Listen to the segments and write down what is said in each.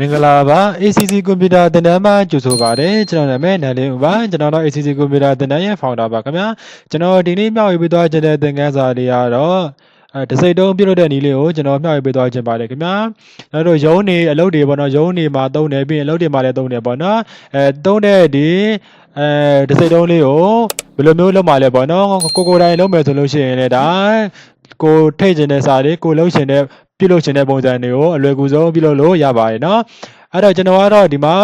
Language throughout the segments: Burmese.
မင်္ဂလာပါ ACC ကွန်ပျူတာသင်တန်းမှာကြိုဆိုပါရစေကျွန်တော်နာမည်နိုင်လင်းဦးပါကျွန်တော်တော့ ACC ကွန်ပျူတာသင်တန်းရဲ့ founder ပါခင်ဗျာကျွန်တော်ဒီနေ့မျှဝေပေးသွားခြင်းတဲ့သင်ခန်းစာတွေကတော့အဲတစ်စိတ်တုံးပြုတ်တဲ့နည်းလေးကိုကျွန်တော်မျှဝေပေးသွားခြင်းပါတယ်ခင်ဗျာနောက်တော့ရုံးနေအလုပ်တွေပေါ့နော်ရုံးနေမှာသုံးတယ်ပြီးရင်အလုပ်တွေမှာလည်းသုံးတယ်ပေါ့နော်အဲသုံးတဲ့ဒီအဲတစ်စိတ်တုံးလေးကိုဘယ်လိုမျိုးလုပ်မှလဲပေါ့နော်ကိုကိုယ်တိုင်လုပ်မယ်ဆိုလို့ရှိရင်လည်းဒါကိုထိတ်ခြင်းတဲ့စာတွေကိုလှုပ်ရှင်တဲ့ ပြုလုပ်ခြင်းတဲ့ပုံစံတွေကိုအလွယ်ကူဆုံးပြုလုပ်လို့ရပါတယ်နော်အဲ့တော့ကျွန်တော်ကတော့ဒီမှာ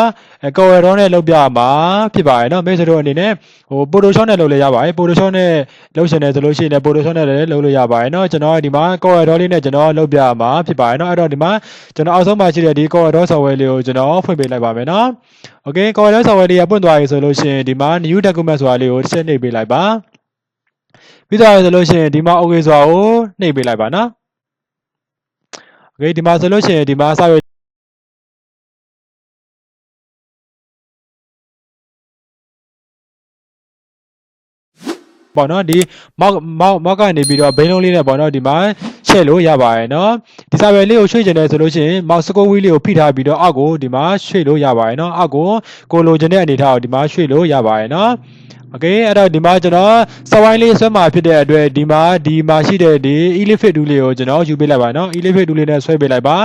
ကော်ရတော့နဲ့လုပ်ပြမှာဖြစ်ပါတယ်เนาะမိတ်ဆွေတို့အနေနဲ့ဟို Photoshop နဲ့လုပ်လို့ရပါတယ် Photoshop နဲ့လုပ်ရှင်တယ်ဆိုလို့ရှိရင်လည်း Photoshop နဲ့လည်းလုပ်လို့ရပါတယ်เนาะကျွန်တော်ကဒီမှာကော်ရတော့လေးနဲ့ကျွန်တော်လုပ်ပြမှာဖြစ်ပါတယ်เนาะအဲ့တော့ဒီမှာကျွန်တော်အောက်ဆုံးမှာရှိတဲ့ဒီကော်ရတော့ software လေးကိုကျွန်တော်ဖွင့်ပေးလိုက်ပါမယ်เนาะ Okay ကော်ရတော့ software လေးကပွင့်သွားပြီဆိုလို့ရှိရင်ဒီမှာ new document ဆိုတာလေးကိုတစ်ချက်နှိပ်ပေးလိုက်ပါပြီးသွားပြီဆိုလို့ရှိရင်ဒီမှာ okay ဆိုတာကိုနှိပ်ပေးလိုက်ပါเนาะ Okay ဒီမှာဆိုလို့ရှိရင်ဒီမှာစာရွက်ပေါ့နော်ဒီမောက်မောက်မောက်ကနေပြီးတော့ဘိန်းလုံးလေးနဲ့ပေါ့နော်ဒီမှာချက်လို့ရပါတယ်နော်ဒီစာရွက်လေးကိုရွှေ့ကျင်တယ်ဆိုလို့ရှိရင်မောက်စကိုဝီးလေးကိုဖိထားပြီးတော့အောက်ကိုဒီမှာရွှေ့လို့ရပါတယ်နော်အောက်ကိုကိုလိုချင်တဲ့အနေထားကိုဒီမှာရွှေ့လို့ရပါတယ်နော် โอเคအဲ့တော့ဒီမှာကျွန်တော်စဝိုင်းလေးဆွဲမှာဖြစ်တဲ့အတွက်ဒီမှာဒီမှာရှိတဲ့ဒီ elifit tool လေးကိုကျွန်တော်ယူပေးလိုက်ပါနော် elifit tool လေးနဲ့ဆွဲပေးလိုက်ပါ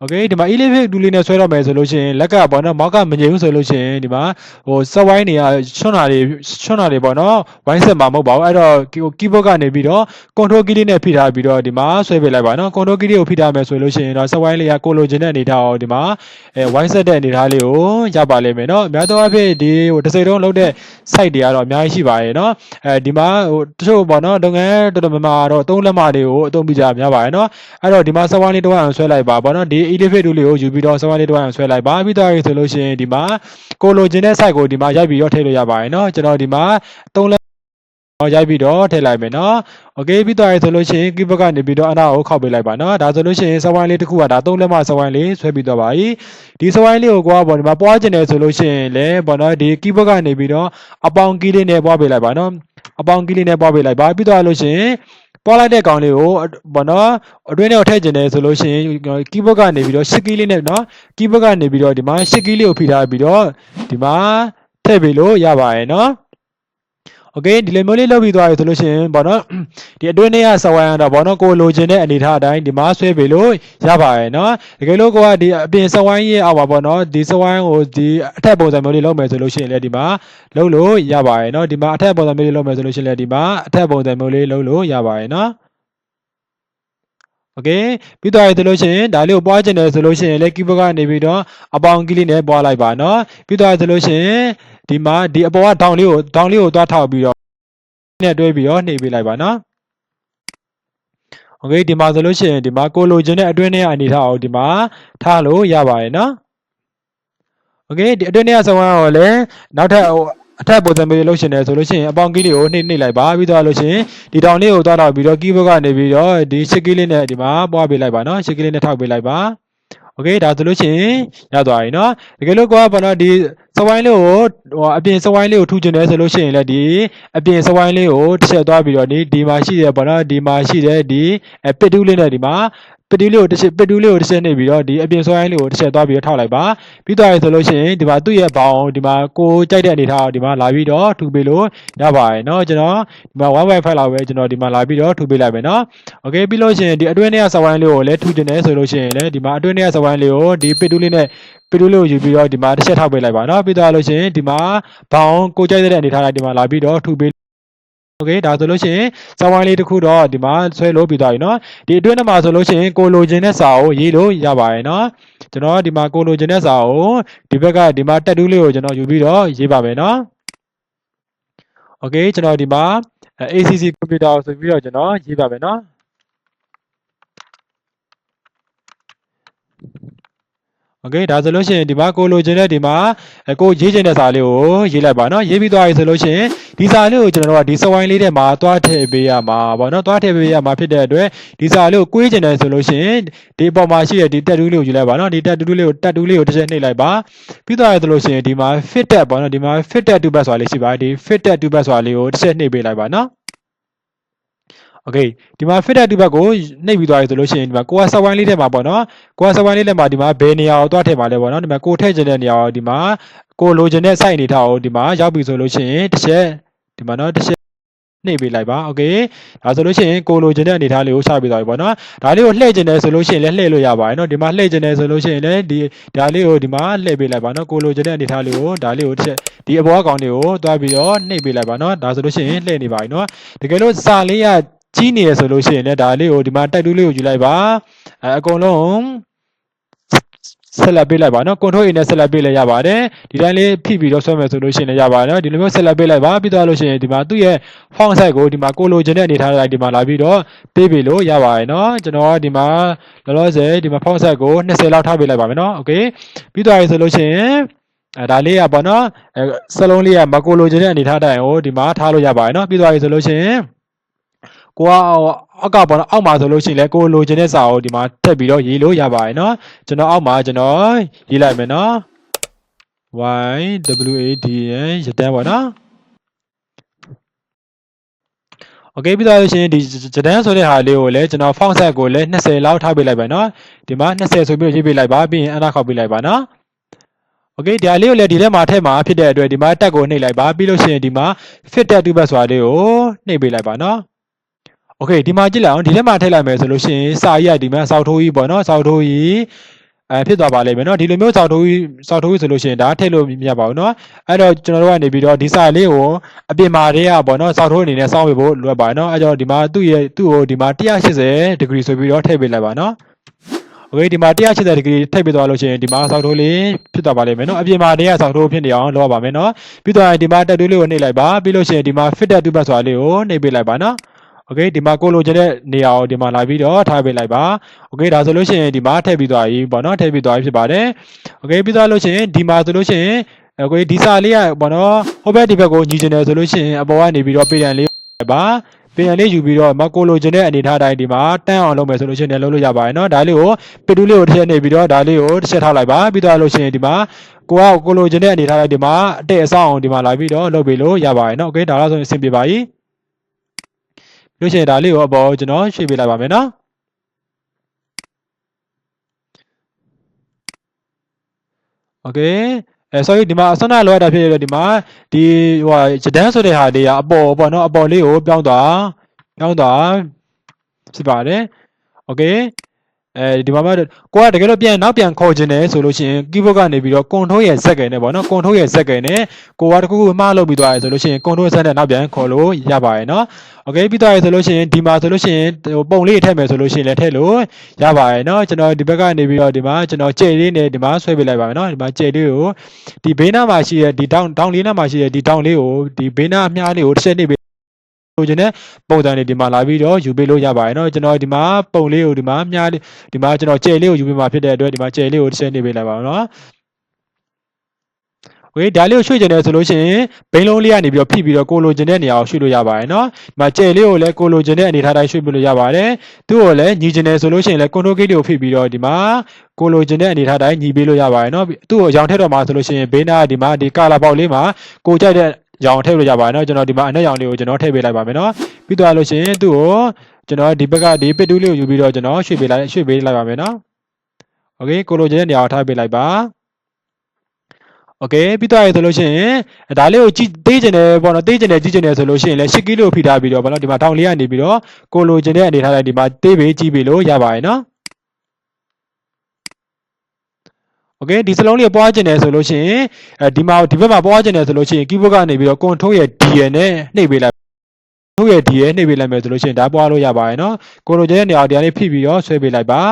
โอเคဒီမှာ elifit tool လေးနဲ့ဆွဲတော့မယ်ဆိုလို့ရှိရင်လက်ကပေါ့နော်မောက်ကမငြိမ်ဘူးဆိုလို့ရှိရင်ဒီမှာဟိုစဝိုင်းတွေကချွန်းတာတွေချွန်းတာတွေပေါ့နော်ဝိုင်းဆက်မှာမဟုတ်ပါဘူးအဲ့တော့ keyboard ကနေပြီးတော့ control key လေးနဲ့ဖိထားပြီးတော့ဒီမှာဆွဲပေးလိုက်ပါနော် control key လေးကိုဖိထားမယ်ဆိုလို့ရှိရင်တော့စဝိုင်းလေးကကိုလိုချင်တဲ့အနေထားအောင်ဒီမှာအဲဝိုင်းဆက်တဲ့အနေထားလေးကိုရပါလိမ့်မယ်နော်အများသောအားဖြင့်ဒီဟိုတစ်စိတ်လုံးလုံးတဲ့ site တွေကတော့အများကြီးရှိပါတယ်နော်အဲဒီမှာဟိုတချို့ပေါ့နော်လုပ်ငန်းတော်တော်များများတော့သုံးလက်မတွေကိုအသုံးပြုကြများပါတယ်နော်အဲ့တော့ဒီမှာစဝိုင်းလေးတစ်ဝက်အောင်ဆွဲလိုက်ပါပေါ့နော်ဒီ edit tool လေးကိုယူပြီးတော့စဝိုင်းလေးတစ်ဝက်အောင်ဆွဲလိုက်ပါပြီးတော့ဆိုလို့ရှိရင်ဒီမှာကိုလိုချင်တဲ့ site ကိုဒီမှာရိုက်ပြီးတော့ထည့်လို့ရပါတယ်နော်ကျွန်တော်ဒီမှာသုံးလက်တော့ရိုက်ပြီးတော့ထည့်လိုက်မယ်နော်။ Okay ပြီးသွားပြီဆိုလို့ရှိရင် keyboard ကနေပြီးတော့အနာကိုခောက်ပေးလိုက်ပါနော်။ဒါဆိုလို့ရှိရင်စဝိုင်းလေးတစ်ခုကဒါသုံးလက်မစဝိုင်းလေးဆွဲပြီးတော့ပါပြီ။ဒီစဝိုင်းလေးကိုကိုကပေါ့ဒီမှာပွားကျင်တယ်ဆိုလို့ရှိရင်လည်းပေါ့နော်ဒီ keyboard ကနေပြီးတော့အပေါင်ကီးလေးနဲ့ပွားပေးလိုက်ပါနော်။အပေါင်ကီးလေးနဲ့ပွားပေးလိုက်ပါပြီးသွားလို့ရှိရင် ပွားလိုက်တဲ့ကောင်လေးကိုဘောနော်အတွင်းထဲကိုထည့်ကျင်တယ်ဆိုလို့ရှိရင် keyboard ကနေပြီးတော့ shift key လေးနဲ့နော် keyboard ကနေပြီးတော့ဒီမှာ shift key လေးကိုဖိထားပြီးတော့ဒီမှာထည့်ပေးလို့ရပါတယ်နော်။ Okay ဒီလိုမျိုးလေးလုပ်ပြီးသွားပြီဆိုလို့ရှိရင်ဘောနော်ဒီအတွင်းထဲကစဝိုင်းကတော့ဘောနော်ကိုလိုချင်တဲ့အနေထားအတိုင်းဒီမှာဆွဲပေးလို့ရပါတယ်နော်တကယ်လို့ကိုကဒီအပြင်စဝိုင်းရဲ့အောက်ပါဘောနော်ဒီစဝိုင်းကိုဒီအထက်ပုံစံမျိုးလေးလုပ်မယ်ဆိုလို့ရှိရင်လည်းဒီမှာလုပ်လို့ရပါတယ်နော်ဒီမှာအထက်ပုံစံမျိုးလေးလုပ်မယ်ဆိုလို့ရှိရင်လည်းဒီမှာအထက်ပုံစံမျိုးလေးလုပ်လို့ရပါတယ်နော်โอเคပြီးတော့ရသလိုရှိရင်ဒါလေးကိုပွားကျင်တယ်ဆိုလို့ရှိရင်လည်း keyboard ကနေပြီးတော့အပေါင်ကီးလေးနဲ့ပွားလိုက်ပါเนาะပြီးတော့ရသလိုရှိရင် ဒီမှာဒီအပေါ်ကဒေါင်လေးကိုဒေါင်လေးကိုသွားထောက်ပြီးတော့နဲ့တွဲပြီးတော့နှိပ်ပေးလိုက်ပါเนาะโอเคဒီမှာဆိုလို့ရှိရင်ဒီမှာကိုလိုချင်တဲ့အတွင်းထဲအနေထားအောင်ဒီမှာထားလို့ရပါတယ်เนาะโอเคဒီအတွင်းထဲကစဝမ်းကိုလည်းနောက်ထပ်ဟိုအထက်ပုံစံမျိုးလုပ်ရှင်တယ်ဆိုလို့ရှိရင်အပေါင်ကီးလေးကိုနှိပ်နှိပ်လိုက်ပါပြီးတော့လို့ရှိရင်ဒီတောင်လေးကိုသွားတော့ပြီးတော့ keyboard ကနေပြီးတော့ဒီရှစ်ကီးလေးနဲ့ဒီမှာပွားပေးလိုက်ပါเนาะရှစ်ကီးလေးနဲ့ထောက်ပေးလိုက်ပါ โอเคဒါဆိုလို့ရှိရင်ရသွားပြီเนาะတကယ်လို့ကိုကဘာနော်ဒီစဝိုင်းလေးကိုဟိုအပြင်စဝိုင်းလေးကိုထူကျင်တယ်ဆိုလို့ရှိရင်လည်းဒီအပြင်စဝိုင်းလေးကိုတစ်ချက်သွားပြီးတော့ဒီဒီမှာရှိတယ်ဘာနော်ဒီမှာရှိတယ်ဒီအပစ်တူးလေးနဲ့ဒီမှာ ပတူးလေးကိုတစ်ချက်ပတူးလေးကိုတစ်ချက်နေပြီးတော့ဒီအပြင်စဝိုင်းလေးကိုတစ်ချက်သွားပြီးတော့ထောက်လိုက်ပါပြီးသွားပြီဆိုလို့ရှိရင်ဒီမှာသူ့ရဲ့ဘောင်ဒီမှာကိုကြိုက်တဲ့အနေထားဒီမှာလာပြီးတော့ထူပေးလို့ရပါတယ်เนาะကျွန်တော်ဒီမှာ 1.5 လောက်ပဲကျွန်တော်ဒီမှာလာပြီးတော့ထူပေးလိုက်မယ်เนาะโอเคပြီးလို့ရှိရင်ဒီအတွင်းထဲကစဝိုင်းလေးကိုလည်းထူကျင်တယ်ဆိုလို့ရှိရင်လည်းဒီမှာအတွင်းထဲကစဝိုင်းလေးကိုဒီပတူးလေးနဲ့ပတူးလေးကိုယူပြီးတော့ဒီမှာတစ်ချက်ထောက်ပေးလိုက်ပါเนาะပြီးသွားလို့ရှိရင်ဒီမှာဘောင်ကိုကြိုက်တဲ့အနေထားတိုင်းဒီမှာလာပြီးတော့ထူပေး โอเคဒါဆိုလို့ရှိရင်စဝိုင်းလေးတစ်ခုတော့ဒီမှာဆွဲလို့ပြီးသွားပြီเนาะဒီအတွင်းထဲမှာဆိုလို့ရှိရင်ကိုလိုချင်တဲ့စာကိုရေးလို့ရပါတယ်เนาะကျွန်တော်ဒီမှာကိုလိုချင်တဲ့စာကိုဒီဘက်ကဒီမှာတက်တူးလေးကိုကျွန်တော်ယူပြီးတော့ရေးပါမယ်เนาะโอเคကျွန်တော်ဒီမှာ ACC computer ဆိုပြီးတော့ကျွန်တော်ရေးပါမယ်เนาะ โอเคဒါဆိုလို့ရှိရင်ဒီမှာကိုလိုချင်တဲ့ဒီမှာကိုရေးချင်တဲ့စာလေးကိုရေးလိုက်ပါเนาะရေးပြီးသွားပြီဆိုလို့ရှိရင်ဒီစာလေးကိုကျွန်တော်တို့ကဒီစဝိုင်းလေးထဲမှာသွားထည့်ပေးရမှာပေါ့เนาะသွားထည့်ပေးရမှာဖြစ်တဲ့အတွက်ဒီစာလေးကိုကွေးချင်တယ်ဆိုလို့ရှိရင်ဒီအပေါ်မှာရှိတဲ့ဒီတက်တူးလေးကိုယူလိုက်ပါเนาะဒီတက်တူးလေးကိုတက်တူးလေးကိုတစ်ချက်နှိပ်လိုက်ပါပြီးသွားပြီဆိုလို့ရှိရင်ဒီမှာ fit tab ပေါ့เนาะဒီမှာ fit tab to back ဆိုတာလေးရှိပါတယ်ဒီ fit tab to back ဆိုတာလေးကိုတစ်ချက်နှိပ်ပေးလိုက်ပါเนาะ โอ โอเคဒီမှာ fit တဲ့ဒီဘက်ကိုနှိပ်ပြီးသွားပြီဆိုလို့ရှိရင်ဒီမှာကိုက sub wine လေးထဲမှာပေါ့နော်ကိုက sub wine လေးထဲမှာဒီမှာဘယ်နေရာကိုသွားထည့်မှာလဲပေါ့နော်ဒီမှာကိုထည့်ချင်တဲ့နေရာကိုဒီမှာကိုလိုချင်တဲ့ site အနေထားကိုဒီမှာရောက်ပြီဆိုလို့ရှိရင်တစ်ချက်ဒီမှာနော်တစ်ချက်နှိပ်ပေးလိုက်ပါโอเคဒါဆိုလို့ရှိရင်ကိုလိုချင်တဲ့အနေထားလေးကိုစပြီးသွားပြီပေါ့နော်ဒါလေးကိုလှည့်ချင်တယ်ဆိုလို့ရှိရင်လည်းလှည့်လို့ရပါတယ်နော်ဒီမှာလှည့်ချင်တယ်ဆိုလို့ရှိရင်လည်းဒီဒါလေးကိုဒီမှာလှည့်ပေးလိုက်ပါနော်ကိုလိုချင်တဲ့အနေထားလေးကိုဒါလေးကိုတစ်ချက်ဒီအပေါ်အကောင်လေးကိုသွားပြီးတော့နှိပ်ပေးလိုက်ပါနော်ဒါဆိုလို့ရှိရင်လှည့်နေပါပြီနော် တကယ်လို့စာလေးက ကြီးနေရဆိုလို့ရှိရင်လည်းဒါလေးကိုဒီမှာတိုက်တူးလေးကိုယူလိုက်ပါအဲအကုန်လုံးဆက်လက်ပေးလိုက်ပါနော် control a နဲ့ဆက်လက်ပေးလဲရပါတယ်ဒီတိုင်းလေးဖိပြီးတော့ဆွဲမယ်ဆိုလို့ရှိရင်လည်းရပါတယ်နော်ဒီလိုမျိုးဆက်လက်ပေးလိုက်ပါပြီးသွားလို့ရှိရင်ဒီမှာသူ့ရဲ့ font size ကိုဒီမှာကိုလိုချင်တဲ့အနေထားလိုက်ဒီမှာလာပြီးတော့ပေးပေးလို့ရပါတယ်နော်ကျွန်တော်ဒီမှာလောလောဆယ်ဒီမှာ font size ကို20လောက်ထားပေးလိုက်ပါမယ်နော် okay ပြီးသွားပြီဆိုလို့ရှိရင်အဲဒါလေးရပါနော်အဲစလုံးလေးကမကိုလိုချင်တဲ့အနေထားတိုင်းကိုဒီမှာထားလို့ရပါတယ်နော်ပြီးသွားပြီဆိုလို့ရှိရင် ကိုကအောက်ကပေါ့နော်အောက်မှာဆိုလို့ရှိရင်လည်းကိုလိုချင်တဲ့စာကိုဒီမှာထည့်ပြီးတော့ရေးလို့ရပါတယ်เนาะကျွန်တော်အောက်မှာကျွန်တော်ရေးလိုက်မယ်เนาะ y w a d n ရတန်းပေါ့နော်โอเคပြီးတော့ရှင်ဒီရတန်းဆိုတဲ့ဟာလေးကိုလည်းကျွန်တော် font size ကိုလည်း20လောက်ထားပေးလိုက်ပါเนาะဒီမှာ20ဆိုပြီးရေးပေးလိုက်ပါပြီးရင်အနာခောက်ပေးလိုက်ပါเนาะโอเคဒီဟာလေးကိုလည်းဒီထဲမှာထည့်မှာဖြစ်တဲ့အတွက်ဒီမှာတက်ကိုနှိပ်လိုက်ပါပြီးလို့ရှိရင်ဒီမှာ fit တက်တူဘတ်ဆိုတာလေးကိုနှိပ်ပေးလိုက်ပါเนาะ โอเคဒီမှာကြည့်လိုက်အောင်ဒီထဲမှာထည့်လိုက်မယ်ဆိုလို့ရှိရင်စာကြီးကဒီမှာစောက်ထိုးကြီးပေါ့နော်စောက်ထိုးကြီးအဲဖြစ်သွားပါလိမ့်မယ်နော်ဒီလိုမျိုးစောက်ထိုးကြီးစောက်ထိုးကြီးဆိုလို့ရှိရင်ဒါထည့်လို့မရပါဘူးနော်အဲ့တော့ကျွန်တော်တို့ကနေပြီးတော့ဒီစာလေးကိုအပြင်မှာတည်းကပေါ့နော်စောက်ထိုးအနေနဲ့စောင့်ပြဖို့လိုအပ်ပါတယ်နော်အဲ့တော့ဒီမှာသူ့ရဲ့သူ့ကိုဒီမှာ180 degree ဆိုပြီးတော့ထည့်ပေးလိုက်ပါနော်โอเคဒီမှာ180 degree ထည့်ပေးသွားလို့ရှိရင်ဒီမှာစောက်ထိုးလေးဖြစ်သွားပါလိမ့်မယ်နော်အပြင်မှာတည်းကစောက်ထိုးဖြစ်နေအောင်လုပ်ရပါမယ်နော်ပြီးတော့ဒီမှာတက်တွေးလေးကိုနှိပ်လိုက်ပါပြီးလို့ရှိရင်ဒီမှာ fit တက်တူပတ်ဆိုတာလေးကိုနှိပ်ပေးလိုက်ပါနော် โอเคဒီမှာကိုလိုချင်တဲ့နေရာကိုဒီမှာလာပြီးတော့ထားပေးလိုက်ပါโอเคဒါဆိုလို့ရှိရင်ဒီမှာထည့်ပြီးသွားပြီပေါ့နော်ထည့်ပြီးသွားပြီဖြစ်ပါတယ်โอเคပြီးသွားလို့ရှိရင်ဒီမှာဆိုလို့ရှိရင်โอเคဒီစာလေးကပေါ့နော်ဟိုဘက်ဒီဘက်ကိုညီချင်တယ်ဆိုလို့ရှိရင်အပေါ်ကနေပြီးတော့ပေးရန်လေးပါပေးရန်လေးယူပြီးတော့မကိုလိုချင်တဲ့အနေထားတိုင်းဒီမှာတန်းအောင်လုပ်မယ်ဆိုလို့ရှိရင်လည်းလုပ်လို့ရပါတယ်เนาะဒါလေးကိုပတူးလေးကိုတစ်ချက်နေပြီးတော့ဒါလေးကိုတစ်ချက်ထားလိုက်ပါပြီးသွားလို့ရှိရင်ဒီမှာကိုကကိုလိုချင်တဲ့အနေထားတိုင်းဒီမှာအတက်အဆောက်အောင်ဒီမှာလာပြီးတော့လုပ်ပြီးလို့ရပါတယ်เนาะโอเคဒါတော့ဆိုရင်အဆင်ပြေပါပြီ လို့ရှိရင်ဒါလေးကိုအပေါ်ကျွန်တော်ရွှေ့ပေးလိုက်ပါမယ်နော်โอเคအဲ sorry ဒီမှာအစွမ်းနာလောရတာဖြစ်ရတော့ဒီမှာဒီဟိုဟာဂျဒန်းဆိုတဲ့ဟာလေးကအပေါ်ပေါ့နော်အပေါ်လေးကိုပြောင်းသွားပြောင်းသွားဖြစ်ပါတယ်โอเค အဲဒီမှာမှကိုကတကယ်လို့ပြန်နောက်ပြန်ခေါ်ခြင်းတယ်ဆိုလို့ရှိရင် keyboard ကနေပြီးတော့ control ရဲ့ဇက်ကင်နဲ့ပေါ့နော် control ရဲ့ဇက်ကင်နဲ့ကိုကတခုခုမှားလုပ်ပြီးသွားတယ်ဆိုလို့ရှိရင် control ဇက်နဲ့နောက်ပြန်ခေါ်လို့ရပါရဲ့နော် okay ပြီးသွားရဆိုလို့ရှိရင်ဒီမှာဆိုလို့ရှိရင်ဟိုပုံလေးထည့်မယ်ဆိုလို့ရှိရင်လည်းထည့်လို့ရပါရဲ့နော်ကျွန်တော်ဒီဘက်ကနေပြီးတော့ဒီမှာကျွန်တော်ကြဲလေးနဲ့ဒီမှာဆွဲပေးလိုက်ပါမယ်နော်ဒီမှာကြဲလေးကိုဒီဘေးနားမှာရှိတဲ့ဒီ down down လေးနားမှာရှိတဲ့ဒီ down လေးကိုဒီဘေးနားအမြားလေးကိုတစ်ချက်နှိပ် လိုချင်တဲ့ပုံစံတွေဒီမှာလာပြီးတော့ယူပေးလို့ရပါတယ်เนาะကျွန်တော်ဒီမှာပုံလေးကိုဒီမှာမြားလေးဒီမှာကျွန်တော်ကြဲလေးကိုယူပေးမှာဖြစ်တဲ့အတွက်ဒီမှာကြဲလေးကိုတစ်ချက်နှိပ်ပေးလိုက်ပါမယ်เนาะโอเคဒါလေးကိုရွှေ့ကျင်တယ်ဆိုလို့ရှိရင်ဘိန်းလုံးလေးကနေပြီးတော့ဖိပြီးတော့ကိုလိုချင်တဲ့နေရာကိုရွှေ့လို့ရပါတယ်เนาะဒီမှာကြဲလေးကိုလည်းကိုလိုချင်တဲ့အနေထားတိုင်းရွှေ့ပြလို့ရပါတယ်သူ့ကိုလည်းညီချင်တယ်ဆိုလို့ရှိရင်လည်း control gate ကိုဖိပြီးတော့ဒီမှာကိုလိုချင်တဲ့အနေထားတိုင်းညီပေးလို့ရပါတယ်เนาะသူ့ကိုရောင်ထည့်တော့မှာဆိုလို့ရှိရင်ဘေးနားဒီမှာဒီကာလာပေါက်လေးမှာကိုကြိုက်တဲ့ ရောင်ထည့်လို့ရပါတယ်เนาะကျွန်တော်ဒီမှာအနက်ရောင်လေးကိုကျွန်တော်ထည့်ပေးလိုက်ပါမယ်เนาะပြီးသွားလို့ရှိရင်သူ့ကိုကျွန်တော်ဒီဘက်ကဒီပစ်တူးလေးကိုယူပြီးတော့ကျွန်တော်ရွှေ့ပေးလိုက်ရွှေ့ပေးလိုက်ပါမယ်เนาะโอเคကိုလိုချင်တဲ့နေရာကိုထားပေးလိုက်ပါโอเคပြီးသွားပြီဆိုလို့ရှိရင်ဒါလေးကိုကြည့်သေးကျင်တယ်ပေါ့နော်သေးကျင်တယ်ကြည့်ကျင်တယ်ဆိုလို့ရှိရင်လည်း10ကီလိုဖိထားပြီးတော့ပေါ့နော်ဒီမှာတောင်လေးကနေပြီးတော့ကိုလိုချင်တဲ့အနေထားလိုက်ဒီမှာသေးပေးကြည့်ပေးလို့ရပါတယ်နော် โอเคဒီစလုံးလေးကိုပွားကျင်တယ်ဆိုလို့ရှိရင်အဲဒီမှာဒီဘက်မှာပွားကျင်တယ်ဆိုလို့ရှိရင် keyboard ကနေပြီးတော့ control ရဲ့ D ရယ်နဲ့နှိပ်ပေးလိုက် control ရဲ့ D ရယ်နှိပ်ပေးလိုက်မယ်ဆိုလို့ရှိရင်ဒါပွားလို့ရပါတယ်နော်ကိုလိုချင်တဲ့နေရာဒီကနေဖိပြီးတော့ဆွဲပေးလိုက်ပါ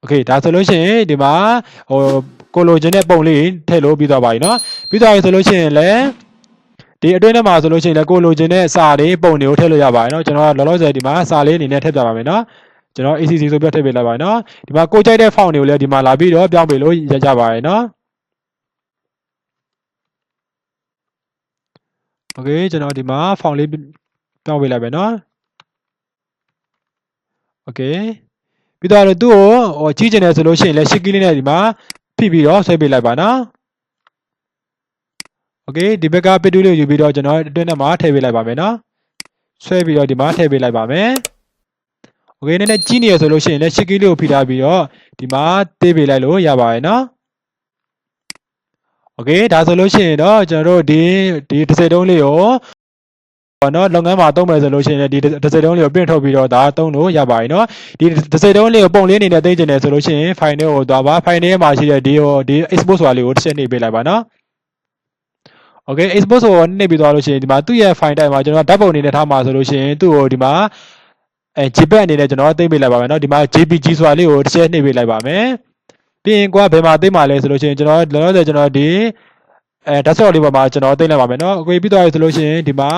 โอเคဒါဆိုလို့ရှိရင်ဒီမှာဟိုကိုလိုချင်တဲ့ပုံလေးထည့်လို့ပြီးသွားပါပြီเนาะပြီးသွားပြီဆိုလို့ရှိရင်လည်းဒီအတွင်းထဲမှာဆိုလို့ရှိရင်လည်းကိုလိုချင်တဲ့စာတွေပုံတွေကိုထည့်လို့ရပါတယ်เนาะကျွန်တော်ကလောလောဆယ်ဒီမှာစာလေးအနေနဲ့ထည့်ပြပါမယ်เนาะ ကျွန်တော် ACC ဆိုပြထည့်ပေးလိုက်ပါမယ်เนาะဒီမှာကိုကြိုက်တဲ့ font တွေကိုလည်းဒီမှာလာပြီးတော့ပြောင်းပေးလို့ရကြပါတယ်เนาะโอเคကျွန်တော်ဒီမှာ font လေးပြောင်းပေးလိုက်ပဲเนาะโอเคပြီးတော့သူ့ကိုဟိုကြီးကျင်တယ်ဆိုလို့ရှိရင်လည်းရှစ်ကီးလေးနဲ့ဒီမှာဖိပြီးတော့ဆွဲပေးလိုက်ပါနော်โอเคဒီဘက်ကပစ်တူးလေးယူပြီးတော့ကျွန်တော်အတွင်းထဲမှာထည့်ပေးလိုက်ပါမယ်နော် ဆွဲပြီးတော့ဒီမှာထည့်ပေးလိုက်ပါမယ် โอเคနည်းနည်းကြီးနေရဆိုလို့ရှိရင်လည်းရှစ်ကီးလေးကိုဖိထားပြီးတော့ဒီမှာသေးပေးလိုက်လို့ရပါတယ်နော်โอเคဒါဆိုလို့ရှိရင်တော့ကျွန်တော်တို့ဒီဒီတစ်စိတ်တုံးလေးကိုပေါ့နော်လုပ်ငန်းမှာသုံးမယ်ဆိုလို့ရှိရင်လည်းဒီတစ်စိတ်တုံးလေးကိုပြင်ထုတ်ပြီးတော့ဒါသုံးလို့ရပါတယ်နော်ဒီတစ်စိတ်တုံးလေးကိုပုံလေးအနေနဲ့သိကျင်တယ်ဆိုလို့ရှိရင် file လေးကိုသွားပါ file လေးမှာရှိတဲ့ဒီဟိုဒီ export ဆိုတာလေးကိုတစ်ချက်နှိပ်ပေးလိုက်ပါနော် Okay export ဆိုတော့နှိပ်ပြီးသွားလို့ရှိရင်ဒီမှာသူ့ရဲ့ file type မှာကျွန်တော်ဓာတ်ပုံအနေနဲ့ထားမှာဆိုလို့ရှိရင်သူ့ကိုဒီမှာ အဲ JPEG အနေနဲ့ကျွန်တော်သိမ့်ပေးလိုက်ပါမယ်เนาะဒီမှာ JPG ဆိုတာလေးကိုတစ်ချက်နှိပ်ပေးလိုက်ပါမယ်ပြီးရင်ကွာဘယ်မှာသိမ့်မှာလဲဆိုလို့ရှိရင်ကျွန်တော်လောလောဆယ်ကျွန်တော်ဒီအဲ desktop လေးပေါ်မှာကျွန်တော်သိမ့်လိုက်ပါမယ်เนาะအကိုပြီးသွားပြီဆိုလို့ရှိရင်ဒီမှာ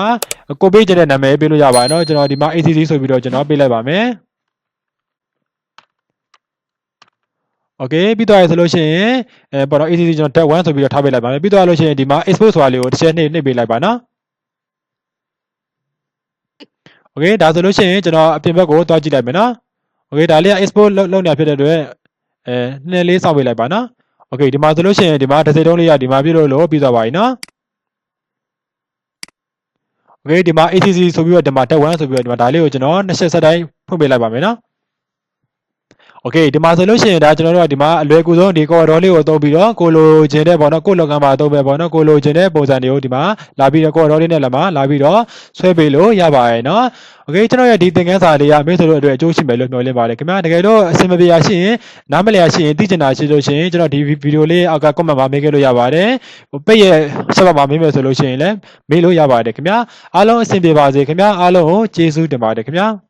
ကိုပေးချင်တဲ့နာမည်ပေးလို့ရပါတယ်เนาะကျွန်တော်ဒီမှာ ACC ဆိုပြီးတော့ကျွန်တော်ပေးလိုက်ပါမယ် Okay ပြီးသွားပြီဆိုလို့ရှိရင်အဲပေါ်တော့ ACC ကျွန်တော် dev 1ဆိုပြီးတော့ထားပေးလိုက်ပါမယ်ပြီးသွားလို့ရှိရင်ဒီမှာ export ဆိုတာလေးကိုတစ်ချက်နှိပ်နှိပ်ပေးလိုက်ပါနော် Okay ဒါဆိုလို့ရှိရင်ကျွန်တော်အပြင်ဘက်ကိုတွားကြည့်လိုက်မယ်နော် Okay ဒါလေးက export လုပ်လုပ်နေဖြစ်တဲ့အတွက်အဲနှစ်လေးစောင့်ပေးလိုက်ပါနော် Okay ဒီမှာဆိုလို့ရှိရင်ဒီမှာတစ်စိတ်တုံးလေးကဒီမှာပြည့်လို့လို့ပြီးသွားပါပြီနော် Okay ဒီမှာ ACC ဆိုပြီးတော့ဒီမှာ dev 1ဆိုပြီးတော့ဒီမှာဒါလေးကိုကျွန်တော်နှစ်ချက်ဆက်တိုင်းဖွင့်ပေးလိုက်ပါမယ်နော် โอเคဒီမှာဆိုလို့ရှိရင်ဒါကျွန်တော်တို့ကဒီမှာအလွယ်ကူဆုံးဒီ corridor လေးကိုသုံးပြီးတော့ကိုလိုချင်တဲ့ပေါ့နော်ကိုလောက်ကမ်းမှာသုံးပဲပေါ့နော်ကိုလိုချင်တဲ့ပုံစံတွေကိုဒီမှာလာပြီးတော့ corridor လေးနဲ့လာမှာလာပြီးတော့ဆွဲပေးလို့ရပါတယ်เนาะโอเคကျွန်တော်ရဲ့ဒီသင်ခန်းစာလေးကမိတ်ဆွေတို့အတွက်အကျိုးရှိမယ်လို့မျှော်လင့်ပါတယ်ခင်ဗျာတကယ်တော့အဆင်မပြေရရှိရင်နားမလည်ရရှိရင်သိချင်တာရှိလို့ရှိရင်ကျွန်တော်ဒီဗီဒီယိုလေးအောက်က comment မှာမေးခဲ့လို့ရပါတယ်ဟိုပိတ်ရဲ့ဆက်ပါမှာမေးမယ်ဆိုလို့ရှိရင်လည်းမေးလို့ရပါတယ်ခင်ဗျာအားလုံးအဆင်ပြေပါစေခင်ဗျာအားလုံးကိုကျေးဇူးတင်ပါတယ်ခင်ဗျာ